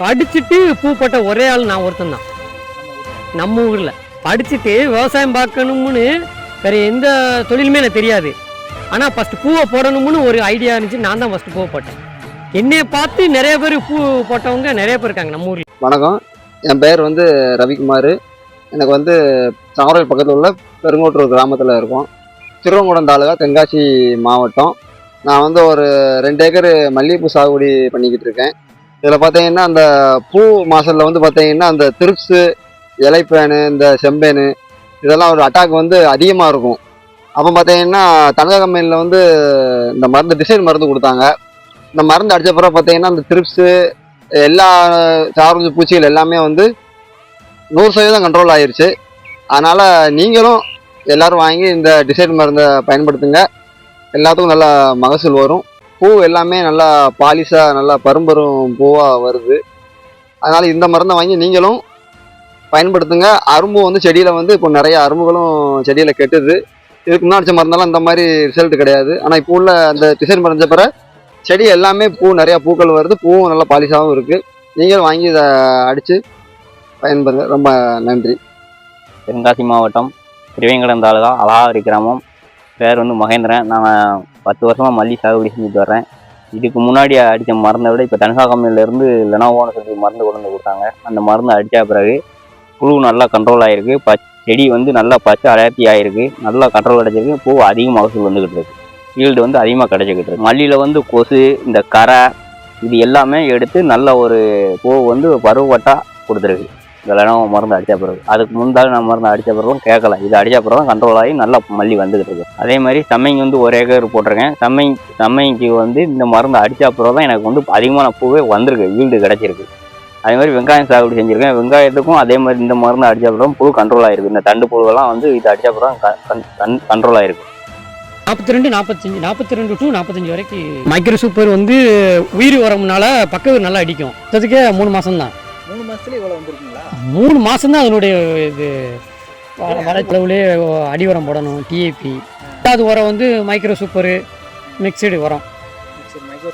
படிச்சுட்டு பூ போட்ட ஒரே ஆள் நான் ஒருத்தன் தான். நம்ம ஊரில். படிச்சுட்டு விவசாயம் பார்க்கணும்னு வேறு எந்த தொழிலுமே எனக்கு தெரியாது. ஆனால் ஃபஸ்ட்டு பூவை போடணும்னு ஒரு ஐடியா இருந்துச்சு. நான் தான் ஃபஸ்ட்டு பூவை போட்டேன். என்னைய பார்த்து நிறைய பேர் பூ போட்டவங்க நிறைய பேர் இருக்காங்க நம்ம ஊரில். வணக்கம். என் பெயர் வந்து ரவிக்குமார். எனக்கு வந்து சங்கரோல் பக்கத்தில் உள்ள பெருங்கோட்டூர் கிராமத்தில் இருக்கோம். திருவங்குடம் தாலுகா தென்காசி மாவட்டம். நான் வந்து ஒரு ரெண்டு ஏக்கர் மல்லிகைப்பூ சாகுபடி பண்ணிக்கிட்டு இருக்கேன். இதில் பார்த்தீங்கன்னா அந்த பூ மாசல்ல வந்து பார்த்தீங்கன்னா அந்த திருப்ஸு இலைப்பேனு இந்த செம்பேனு இதெல்லாம் ஒரு அட்டாக் வந்து அதிகமாக இருக்கும். அப்போ பார்த்தீங்கன்னா தங்க கம்பெனியில் வந்து இந்த மருந்து டிசைன் மருந்து கொடுத்தாங்க. இந்த மருந்து அடிச்ச பிறகு பார்த்தீங்கன்னா அந்த திருப்ஸு எல்லா சார்ஜ் பூச்சிகள் எல்லாமே வந்து நூறு சதவீதம் கண்ட்ரோல் ஆயிடுச்சு அதனால் நீங்களும் எல்லாரும் வாங்கி இந்த டிசைன் மருந்தை பயன்படுத்துங்க. எல்லாத்துக்கும் நல்லா மகசூல் வரும். பூ எல்லாமே நல்லா பாலிஷாக நல்லா பரும்பரும் பூவாக வருது. அதனால் இந்த மருந்தை வாங்கி நீங்களும் பயன்படுத்துங்க. அரும்பு வந்து செடியில் வந்து இப்போ நிறைய அரும்புகளும் செடியில் கெட்டுது. இதுக்கு முன்னாடி மருந்தெல்லாம் இந்த மாதிரி ரிசல்ட் கிடையாது. ஆனால் இப்போ உள்ள அந்த டிசைன் மருந்த பிறகு செடி எல்லாமே பூ நிறையா பூக்கள் வருது. பூவும் நல்லா பாலிஷாகவும் இருக்குது நீங்களும் வாங்கி இதை அடித்து பயன்படுங்க ரொம்ப நன்றி. தென்காசி மாவட்டம் திருவேங்கடம் தாலுகா அழகாவரி கிராமம். பேர் வந்து மகேந்திரன். நான் பத்து வருஷமாக மல்லி சாகுபடி செஞ்சுட்டு வரேன் இதுக்கு முன்னாடி அடித்த மருந்தை விட இப்போ தனிஷா கம்பெனிலேருந்து லெனோவோன்னு சொல்லி மருந்து கொண்டு வந்து கொடுத்தாங்க. அந்த மருந்து அடித்த பிறகு புழு நல்லா கண்ட்ரோல் ஆகிருக்கு பச் செடி வந்து நல்லா பச்சை அடர்த்தி ஆகிருக்கு நல்லா கண்ட்ரோல் கிடச்சிருக்கு பூ அதிக மகசூல் வந்துக்கிட்டு இருக்கு ஈல்டு வந்து அதிகமாக கிடச்சிக்கிட்டு இருக்கு. மல்லியில் வந்து கொசு இந்த கரை இது எல்லாமே எடுத்து நல்ல ஒரு பூ வந்து பருவப்பட்டாக கொடுத்துருக்கு. இந்த லெனோவோ மருந்து அடித்த பிறகு. அதுக்கு முந்தாலும் நான் மருந்து அடித்த பிறகும் கேட்கல. இது அடித்த பிறகு தான் கண்ட்ரோல் ஆகி நல்லா மல்லி வந்துகிட்டு இருக்கு. அதே மாதிரி சம்மைங்க வந்து ஒரு ஏக்கர் போட்டிருக்கேன். சம்மை சம்மைக்கு வந்து இந்த மருந்து அடித்த பிறகு தான் எனக்கு வந்து அதிகமான பூவே வந்திருக்கு. ஈல்டு கிடச்சிருக்கு. அதே மாதிரி வெங்காயம் சாகுபடி செஞ்சுருக்கேன். வெங்காயத்துக்கும் அதே மாதிரி இந்த மருந்து அடித்த பிறகு புழு கண்ட்ரோல் ஆயிருக்கு இந்த தண்டு புழுவெல்லாம் வந்து இது அடித்த பிறகு கண்ட்ரோல் ஆயிருக்கு நாற்பத்தி ரெண்டு நாற்பத்தஞ்சு நாற்பத்தி ரெண்டு டு நாற்பத்தஞ்சு வரைக்கும். மைக்ரோ சூப்பர் வந்து உயிர் உரம்னால பக்கவு நல்லா அடிக்கும். அதுக்கே மூணு மாதம் தான் மூணு மாசத்துல இவ்வளவு வந்திருக்குங்களா? மூணு மாதம் தான் அதனுடைய இது வளச்சளவுலேயே அடி உரம் போடணும் டிஏபி ரெண்டாவது உரம் வந்து மைக்ரோ சூப்பரு மிக்சடு உரம்.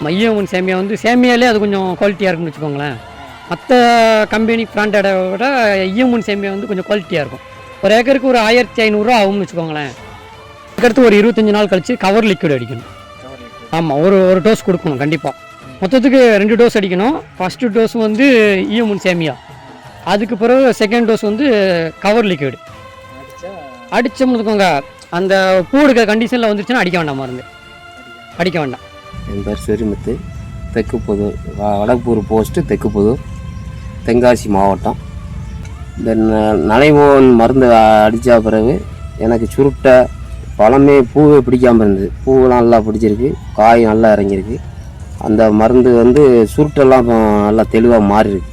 மையம் சேமியா வந்து சேமியாலே அது கொஞ்சம் குவாலிட்டியாக இருக்குன்னு வச்சுக்கோங்களேன். மற்ற கம்பெனி பிராண்டடை விட ஐயமுன் சேமியா வந்து கொஞ்சம் குவாலிட்டியாக இருக்கும். ஒரு ஏக்கருக்கு ஒரு ஆயிரத்தி ஐநூறுரூவா ஆகும்னு வச்சுக்கோங்களேன். அதுக்கடுத்து ஒரு இருபத்தஞ்சு நாள் கழிச்சு கவர் லிக்விட் அடிக்கணும். ஆமாம் ஒரு ஒரு டோஸ் கொடுக்கணும் கண்டிப்பாக மொத்தத்துக்கு ரெண்டு டோஸ் அடிக்கணும். ஃபஸ்ட்டு டோஸ் வந்து ஈயமுன் சேமியா. அதுக்கு பிறகு செகண்ட் டோஸ் வந்து கவர் லிக்விட் அடித்த அடிச்சோம்னு வச்சுக்கோங்க அந்த பூ எடுக்கிற கண்டிஷனில் வந்துருச்சுன்னா அடிக்க வேண்டாம் மருந்து. அடிக்க வேண்டாம். என் பேர் செரிமுத்து. தெற்குப்புதூர் வ- வடக்குப்பூர் போஸ்ட்டு தெற்குப்புதூர் தென்காசி மாவட்டம். இந்த நனைவோன் மருந்து அடித்த பிறகு எனக்கு சுருட்டை பழமே பூவே பிடிக்காமல் இருந்தது. பூவெல்லாம் நல்லா பிடிச்சிருக்கு. காய் நல்லா இறங்கியிருக்கு. அந்த மருந்து வந்து சுருட்டெல்லாம் நல்லா தெளிவாக மாறிருக்கு.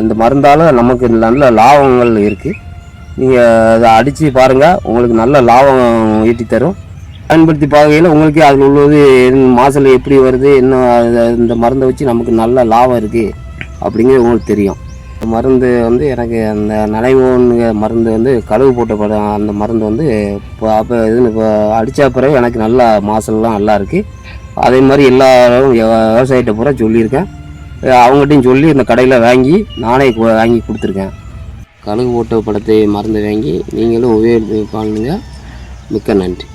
அந்த மருந்தால் நமக்கு நல்ல லாபங்கள் இருக்குது நீங்கள் அதை அடித்து பாருங்கள் உங்களுக்கு நல்ல லாபம் ஈட்டி தரும். பயன்படுத்தி பார்க்கையில் உங்களுக்கு அதில் உள்ளது மாசில் எப்படி வருது என்ன இந்த மருந்தை வச்சு நமக்கு நல்ல லாபம் இருக்குது அப்படிங்கிறது உங்களுக்கு தெரியும். மருந்து வந்து எனக்கு அந்த நனைவோன்னு மருந்து வந்து கழுவு போட்ட படம் அந்த மருந்து வந்து இப்போ அப்போ இதுன்னு இப்போ அடித்த பிறகு எனக்கு நல்லா மாசல்லாம் நல்லா இருக்குது அதே மாதிரி எல்லாரும் விவசாயிகிட்ட பூரா சொல்லியிருக்கேன். அவங்ககிட்டையும் அவங்ககிட்டயும் சொல்லி இந்த கடையில் வாங்கி நானே வாங்கி கொடுத்துருக்கேன். கழுகு போட்ட படத்தை மருந்து வாங்கி நீங்களும் உபயோகித்து பண்ணுங்கள் மிக்க நன்றி.